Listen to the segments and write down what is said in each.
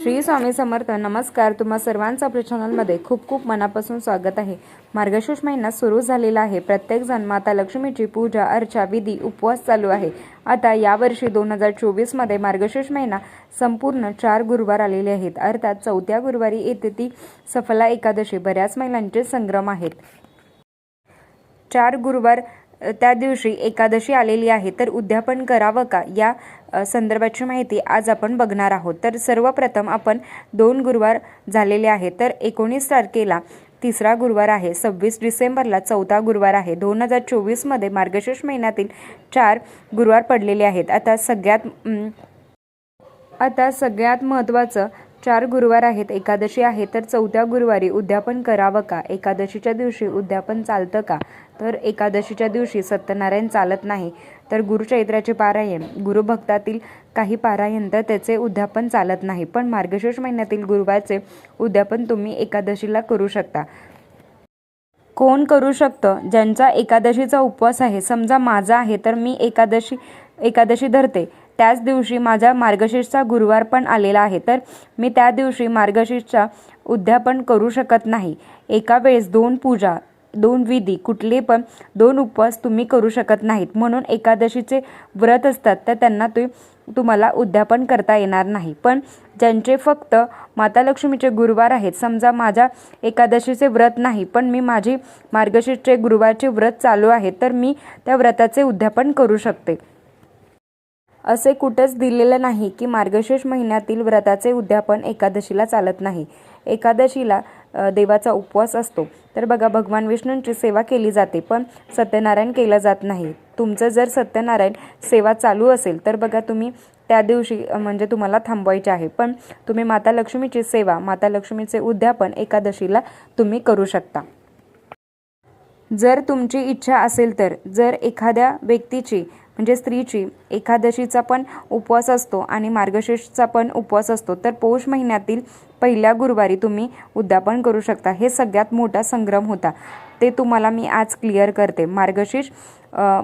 श्री स्वामी समर्थ नमस्कार. तुम्हा सर्वांचं आपल्या चॅनलमध्ये खूप खूप मनापासून स्वागत आहे. मार्गशीर्ष महिना सुरू झालेला आहे. प्रत्येकजण माता लक्ष्मीची पूजा अर्चा विधी उपवास चालू आहे. आता यावर्षी दोन हजार चोवीसमध्ये मार्गशीर्ष महिना संपूर्ण चार गुरुवार आलेले आहेत. अर्थात चौथ्या गुरुवारी येते ती सफला एकादशी. बऱ्याच महिलांचे संग्रम आहेत. चार गुरुवार त्या दिवशी एकादशी आलेली आहे तर उद्यापन करावं का? या संदर्भाची माहिती आज आपण बघणार आहोत. तर सर्वप्रथम आपण दोन गुरुवार झालेले आहे तर एकोणीस तारखेला तिसरा गुरुवार आहे सव्वीस डिसेंबरला चौथा गुरुवार आहे. दोन हजार चोवीसमध्ये मार्गशीर्ष महिन्यातील चार गुरुवार पडलेले आहेत. आता सगळ्यात आता सगळ्यात महत्त्वाचं चार गुरुवार आहेत एकादशी आहे तर चौथ्या गुरुवारी उद्यापन करावं का? एकादशीच्या दिवशी उद्यापन चालतं का? तर एकादशीच्या दिवशी सत्यनारायण चालत नाही तर गुरुचैत्राचे पारायण. गुरुभक्तातील काही पारायण तर त्याचे उद्यापन चालत नाही पण मार्गशीर्ष महिन्यातील गुरुवारचे उद्यापन तुम्ही एकादशीला करू शकता. कोण करू शकतं? ज्यांचा एकादशीचा उपवास आहे समजा माझा आहे तर मी एकादशी एकादशी धरते. त्याच दिवशी माझा मार्गशीर्षचा गुरुवार पण आलेला आहे. तर मी त्या दिवशी मार्गशीर्षचा उद्यापन करू शकत नाही. एका वेळेस दोन पूजा दोन विधी कुठले पण दोन उपवास तुम्ही करू शकत नाहीत. म्हणून एकादशीचे व्रत असतात तर त्यांना ते तुम्हाला उद्यापन करता येणार नाही. पण ज्यांचे फक्त माता लक्ष्मीचे गुरुवार आहेत समजा माझ्या एकादशीचे व्रत नाही पण मी माझी मार्गशीर्षचे गुरुवारचे व्रत चालू आहे तर मी त्या व्रताचे उद्यापन करू शकते. असे कुठंच दिलेलं नाही की मार्गशीर्ष महिन्यातील व्रताचे उद्यापन एकादशीला चालत नाही. एकादशीला देवाचा उपवास असतो. तर बघा भगवान विष्णूंची सेवा केली जाते पण सत्यनारायण केलं जात नाही. तुमचं जर सत्यनारायण सेवा चालू असेल तर बघा तुम्ही त्या दिवशी म्हणजे तुम्हाला थांबवायचे आहे. पण तुम्ही माता लक्ष्मीची सेवा माता लक्ष्मीचे उद्यापन एकादशीला तुम्ही करू शकता. जर तुमची इच्छा असेल तर जर एखाद्या व्यक्तीची म्हणजे स्त्रीची एकादशीचा पण उपवास असतो आणि मार्गशीर्षचा पण उपवास असतो. तर पौष महिन्यातील पहिल्या गुरुवारी तुम्ही उद्यापन करू शकता. हे सगळ्यात मोठा संग्रम होता. ते तुम्हाला मी आज क्लिअर करते. मार्गशीर्ष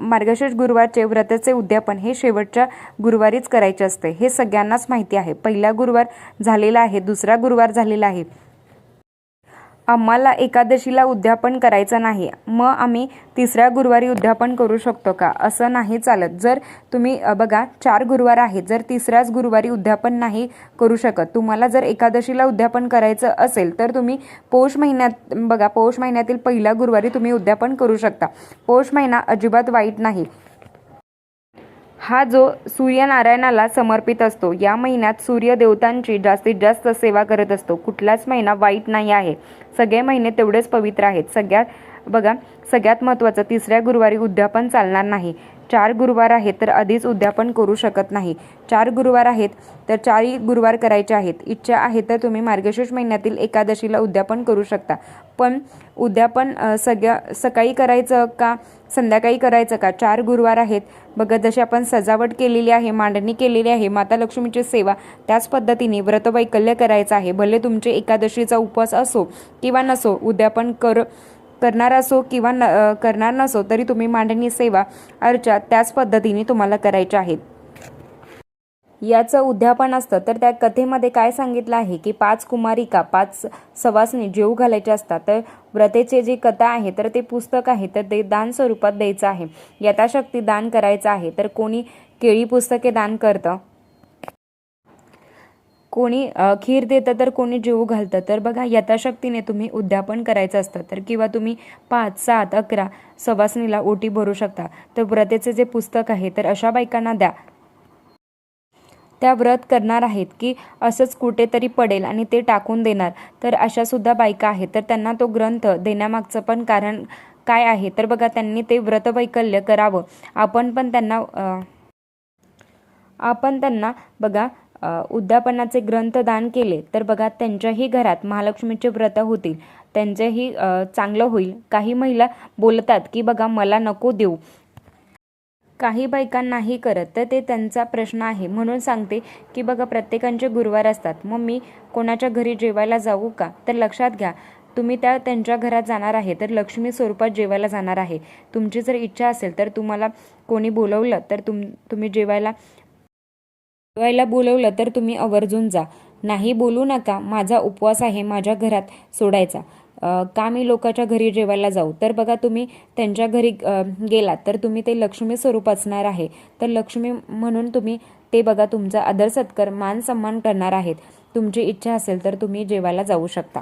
मार्गशीर्ष गुरुवारचे व्रताचे उद्यापन हे शेवटच्या गुरुवारीच करायचे असते. हे सगळ्यांनाच माहिती आहे. पहिला गुरुवार झालेला आहे दुसरा गुरुवार झालेला आहे. आम्हाला एकादशीला उद्यापन करायचं नाही. मग आम्ही तिसऱ्या गुरुवारी उद्यापन करू शकतो का? असं नाही चालत. जर तुम्ही बघा चार गुरुवार आहेत. जर तिसऱ्याच गुरुवारी उद्यापन नाही करू शकत. तुम्हाला जर एकादशीला उद्यापन करायचं असेल तर तुम्ही पौष महिन्यात बघा पौष महिन्यातील पहिल्या गुरुवारी तुम्ही उद्यापन करू शकता. पौष महिना अजिबात वाईट नाही. हा जो सूर्यनारायणाला समर्पित असतो या महिन्यात सूर्य देवतांची जास्तीत जास्त सेवा करत असतो. कुठलाच महिना वाईट नाही आहे. सगळे महिने तेवढेच पवित्र आहेत. सगळ्यात बघा सगळ्यात महत्त्वाचं तिसऱ्या गुरुवारी उद्यापन चालणार नाही. चार गुरुवार आहेत तर आधीच उद्यापन करू शकत नाही. चार गुरुवार आहेत तर चारही गुरुवार करायचे आहेत. इच्छा आहे तर तुम्ही मार्गशीर्ष महिन्यातील एकादशीला उद्यापन करू शकता. पण उद्यापन सगळ्या सकाळी करायचं का संध्याकाळी करायचं का? चार गुरुवार आहेत. बघत जशी आपण सजावट केलेली आहे मांडणी केलेली आहे माता लक्ष्मीची सेवा त्याच पद्धतीने व्रतवैकल्य करायचं आहे. भले तुमचे एकादशीचा उपवास असो किंवा नसो उद्यापन कर करणार असो किंवा न करणार नसो तरी तुम्ही मांडणी सेवा अर्चा त्याच पद्धतीने तुम्हाला करायच्या आहेत याचं उद्यापन असतं. तर त्या कथेमध्ये काय सांगितलं आहे की पाच कुमारिका पाच सवासनी जेव घालायच्या असतात. तर व्रतेचे जी कथा आहे तर ते पुस्तक आहे तर ते दान स्वरूपात द्यायचं आहे. यथाशक्ती दान करायचं आहे. तर कोणी केळी पुस्तके दान करतं? कोणी खीर देतं तर कोणी जेवू घालतं. तर बघा यथाशक्तीने तुम्ही उद्यापन करायचं असतं तर किंवा तुम्ही पाच सात अकरा सवासनीला ओटी भरू शकता. तर व्रतेचे जे पुस्तक आहे तर अशा बायकांना द्या. त्या व्रत करणार आहेत की असंच कुठेतरी पडेल आणि ते टाकून देणार. तर अशा सुद्धा बायका आहेत. तर त्यांना तो ग्रंथ देण्यामागचं पण कारण काय आहे? तर बघा त्यांनी ते व्रतवैकल्य करावं. आपण पण त्यांना आपण त्यांना बघा उद्यापनाचे ग्रंथ दान केले तर बघा त्यांच्याही घरात महालक्ष्मीचे व्रत होतील. त्यांचंही चांगलं होईल. काही महिला बोलतात की बघा मला नको देऊ. काही बायका नाही करत तर ते त्यांचा प्रश्न आहे. म्हणून सांगते की बघा प्रत्येकांचे गुरुवार असतात. मग मी कोणाच्या घरी जेवायला जाऊ का? तर लक्षात घ्या तुम्ही त्या त्यांच्या घरात जाणार आहे तर लक्ष्मी स्वरूपात जेवायला जाणार आहे. तुमची जर इच्छा असेल तर तुम्हाला कोणी बोलवलं तर तुम तुम्ही जेवायला जेवायला बोलवलं तर तुम्ही आवर्जून जा. नाही बोलू नका. माझा उपवास आहे माझ्या घरात सोडायचा. का मी लोकांच्या घरी जेवायला जाऊ? तर बघा तुम्ही त्यांच्या घरी गेलात तर तुम्ही ते लक्ष्मी स्वरूप असणार आहे. तर लक्ष्मी म्हणून तुम्ही ते बघा तुमचा आदर सत्कार मान सन्मान करणार आहेत. तुमची इच्छा असेल तर तुम्ही जेवायला जाऊ शकता.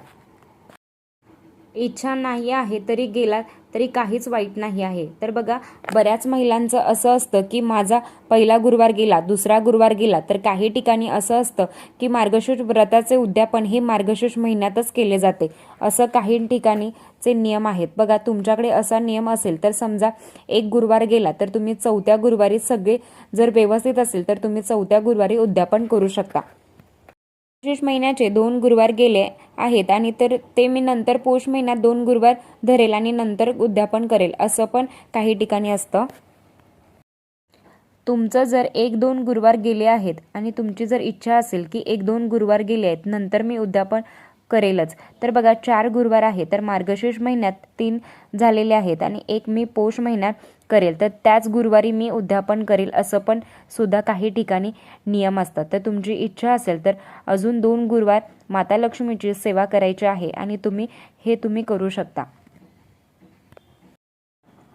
इच्छा नाही आहे तरी गेला तरी काहीच वाईट नाही आहे. तर बघा बऱ्याच महिलांचं असं असतं की माझा पहिला गुरुवार गेला दुसरा गुरुवार गेला तर काही ठिकाणी असं असतं की मार्गशीर्ष व्रताचे उद्यापन हे मार्गशीर्ष महिन्यातच केले जाते. असं काही ठिकाणीचे नियम आहेत. बघा तुमच्याकडे असा नियम असेल तर समजा एक गुरुवार गेला तर तुम्ही चौथ्या गुरुवारी सगळे जर व्यवस्थित असेल तर तुम्ही चौथ्या गुरुवारी उद्यापन करू शकता. मार्गशीर्ष महिन्याचे दोन गुरुवार गेले आहेत आणि तर ते मी नंतर पौष महिन्यात दोन गुरुवार धरेल आणि नंतर उद्यापन करेल असं पण काही ठिकाणी असतं. तुमचं जर एक दोन गुरुवार गेले आहेत आणि तुमची जर इच्छा असेल की एक दोन गुरुवार गेले आहेत नंतर मी उद्यापन करेलच. तर बघा चार गुरुवार आहे तर मार्गशीर्ष महिन्यात तीन झालेले आहेत आणि एक मी पौष महिन्यात करेल. तर त्याच गुरुवारी मी उद्यापन करेल असं पण सुद्धा काही ठिकाणी नियम असतात. तर तुमची इच्छा असेल तर अजून दोन गुरुवार माता लक्ष्मीची सेवा करायची आहे आणि तुम्ही हे तुम्ही करू शकता.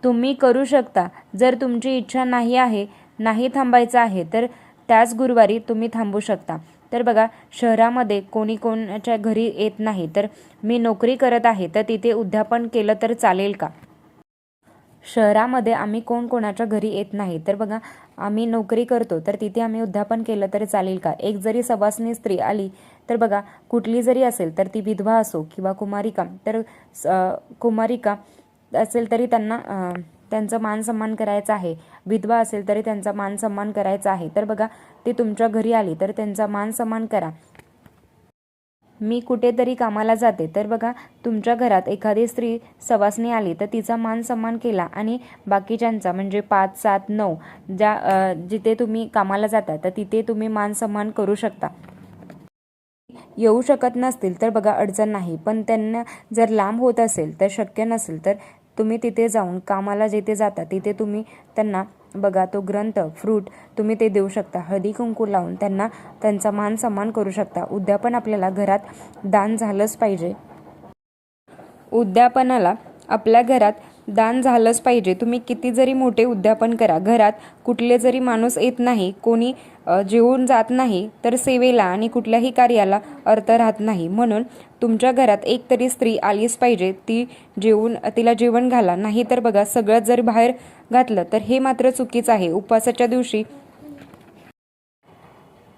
तुम्ही करू शकता. जर तुमची इच्छा नाही आहे नाही थांबायचं आहे तर त्याच गुरुवारी तुम्ही थांबू शकता. तर बघा शहरामध्ये कोणी कोणाच्या घरी येत नाही तर मी नोकरी करत आहे तर तिथे उद्यापन केलं तर चालेल का? शहरामध्ये आम्ही कोण कोणाच्या घरी येत नाही. तर बघा आम्ही नोकरी करतो तर तिथे आम्ही उद्यापन केलं तर चालेल का? एक जरी सवासनी स्त्री आली तर बघा कुठली जरी असेल तर ती विधवा असो किंवा कुमारिका तर स- कुमारिका असेल तरी त्यांना त्यांचा मान सन्मान करायचा आहे. विधवा असेल तरी त्यांचा मान सन्मान करायचा आहे. तर बघा ती तुमच्या घरी आली तर त्यांचा मान सन्मान करा. मी कुठेतरी कामाला जाते. तर बघा तुमच्या घरात एखादी स्त्री सवासणी आली तर तिचा मान सन्मान केला आणि बाकीच्यांचा म्हणजे पाच सात नऊ ज्या जिथे तुम्ही कामाला जाता तर तिथे तुम्ही मान सन्मान करू शकता. येऊ शकत नसतील तर बघा अडचण नाही. पण त्यांना जर लांब होत असेल तर शक्य नसेल तर तुम्ही तिथे जाऊन कामाला जिथे जाता तिथे तुम्ही त्यांना बघा तो ग्रंथ फ्रूट तुम्ही ते देऊ शकता. हळदी कुंकू लावून त्यांना त्यांचा मान सन्मान करू शकता. उद्यापन आपल्याला घरात दान झालंच पाहिजे. उद्यापनाला आपल्या घरात दान झालंच पाहिजे. तुम्ही किती जरी मोठे उद्यापन करा घरात कुठले जरी माणूस येत नाही कोणी जेवून जात नाही तर सेवेला आणि कुठल्याही कार्याला अर्थ राहत नाही. म्हणून तुमच्या घरात एक तरी स्त्री आलीच पाहिजे. ती जेवून तिला जेवण घाला. नाही तर बघा सगळं जर बाहेर घातलं तर हे मात्र चुकीचं आहे. उपवासाच्या दिवशी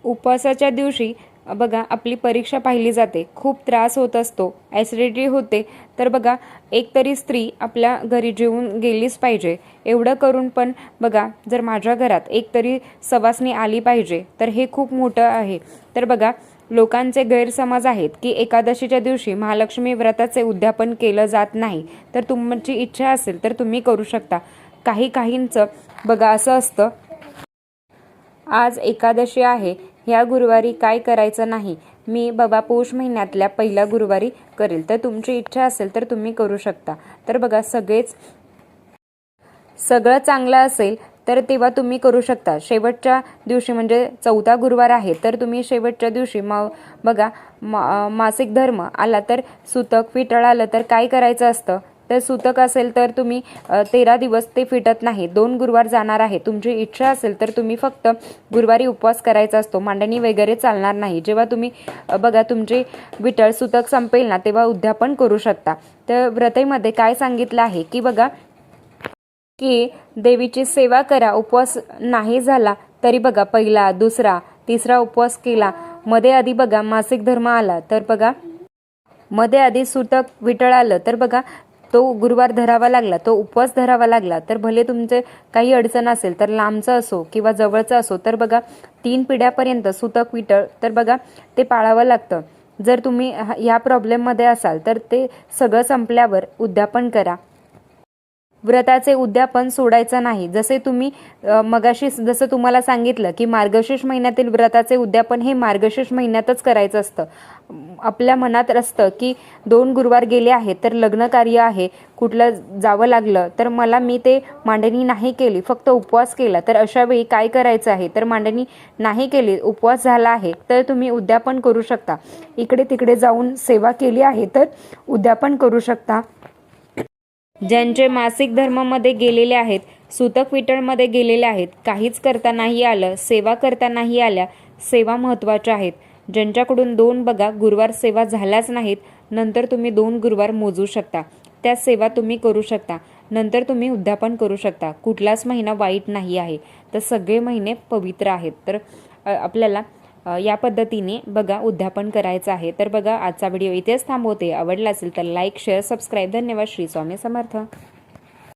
उपवासाच्या दिवशी बघा आपली परीक्षा पाहिली जाते. खूप त्रास होत असतो. ॲसिडिटी होते. तर बघा एक तरी स्त्री आपल्या घरी जेवून गेलीच पाहिजे. एवढं करून पण बघा जर माझ्या घरात एक तरी सवासणी आली पाहिजे तर हे खूप मोठं आहे. तर बघा लोकांचे गैरसमज आहेत की एकादशीच्या दिवशी महालक्ष्मी व्रताचे उद्यापन केलं जात नाही. तर तुमची इच्छा असेल तर तुम्ही करू शकता. काही काहींचं बघा असं असतं. आज एकादशी आहे. ह्या गुरुवारी काय करायचं नाही. मी बाबा पौष महिन्यातल्या पहिल्या गुरुवारी करेल. तर तुमची इच्छा असेल तर तुम्ही करू शकता. तर बघा सगळेच सगळं चांगलं असेल तर तेव्हा तुम्ही करू शकता. शेवटच्या दिवशी म्हणजे चौथा गुरुवार आहे तर तुम्ही शेवटच्या दिवशी मग बघा मा मासिक धर्म आला तर सुतक विटळ आलं तर काय करायचं असतं? तर सुतक असेल तर तुम्ही तेरा दिवस ते फिटत नाही. दोन गुरुवार जाणार आहे. तुमची इच्छा असेल तर तुम्ही फक्त गुरुवारी उपवास करायचा असतो. मांडणी वगैरे चालणार नाही. जेव्हा तुम्ही बघा तुमचे विठळ सुतक संपेल ना तेव्हा उद्यापन करू शकता. तर व्रतेमध्ये काय सांगितलं आहे की बघा की देवीची सेवा करा. उपवास नाही झाला तरी बघा पहिला दुसरा तिसरा उपवास केला. मध्ये आधी बघा मासिक धर्म आला. तर बघा मध्ये आधी सुतक विटळ आलं. तर बघा तो गुरुवार धरावा लागला तो उपवास धरावा लागला तर भले तुमचे काही अडचण असेल तर लांबचं असो किंवा जवळचं असो तर बघा तीन पिढ्यापर्यंत सुतक विटळ तर बघा ते पाळावं लागतं. जर तुम्ही ह्या प्रॉब्लेममध्ये असाल तर ते सगळं संपल्यावर उद्यापन करा. व्रताचे उद्यापन सोडायचं नाही. जसे तुम्ही मगाशी जसं तुम्हाला सांगितलं की मार्गशीर्ष महिन्यातील व्रताचे उद्यापन हे मार्गशीर्ष महिन्यातच करायचं असतं. आपल्या मनात असतं की दोन गुरुवार गेले आहेत तर लग्न कार्य आहे कुठलं जावं लागलं तर मला मी ते मांडणी नाही केली फक्त उपवास केला. तर अशा वेळी काय करायचं आहे? तर मांडणी नाही केली उपवास झाला आहे तर तुम्ही उद्यापन करू शकता. इकडे तिकडे जाऊन सेवा केली आहे तर उद्यापन करू शकता. ज्यांचे मासिक धर्मामध्ये गेलेले आहेत सुतक विटळमध्ये गेलेले आहेत काहीच करता नाही आलं सेवा करता नाही आल्या सेवा महत्त्वाच्या आहेत. ज्यांच्याकडून दोन बघा गुरुवार सेवा झाल्याच नाहीत नंतर तुम्ही दोन गुरुवार मोजू शकता. त्या सेवा तुम्ही करू शकता. नंतर तुम्ही उद्यापन करू शकता. कुठलाच महिना वाईट नाही आहे. तर सगळे महिने पवित्र आहेत. तर आपल्याला या पद्धतीने बघा उद्यापन करायचं आहे. तर बघा आजचा व्हिडिओ इथेच थांबवते. आवडला असेल तर लाईक शेअर सबस्क्राईब धन्यवाद. श्री स्वामी समर्थ.